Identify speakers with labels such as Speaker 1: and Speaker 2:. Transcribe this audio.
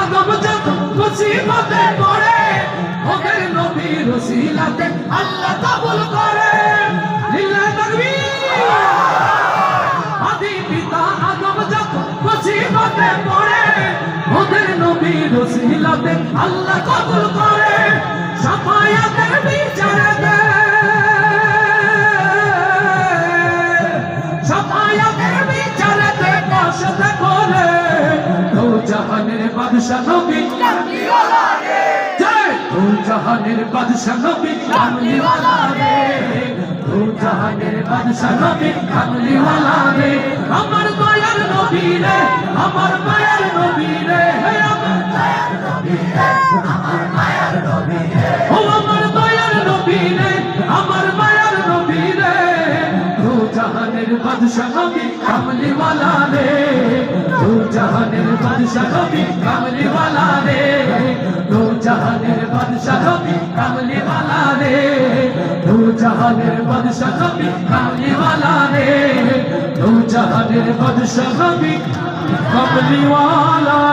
Speaker 1: আদম যখন মুসিবতে পড়ে ওদের নবীর ওসিলাতে আল্লাহ কবুল করে লিল্লাহ তাকবীর আদি পিতা আদম যখন মুসিবতে পড়ে ওদের নবীর ওসিলাতে আল্লাহ কবুল করে। বাদশা নবী জয়। দো জাহানের বাদশা নবী কামলিওয়ালা রে দো জাহানের বাদশা নবী কামলিওয়ালা রে আমার দয়ার নবী রে আমার মায়ের নবী রে। হে আমার দয়ার নবী রে আমার মায়ের নবী রে। ও আমার দয়ার নবী রে আমার মায়ের নবী রে। দো জাহানের বাদশা নবী কামলিওয়ালা রে জাহানের বাদশা নবী কামলিওয়ালা রে। দো জাহানের বাদশা নবী কামলিওয়ালা রে। দো জাহানের বাদশা নবী কামলিওয়ালা রে। দো জাহানের বাদশা নবী কামলিওয়ালা রে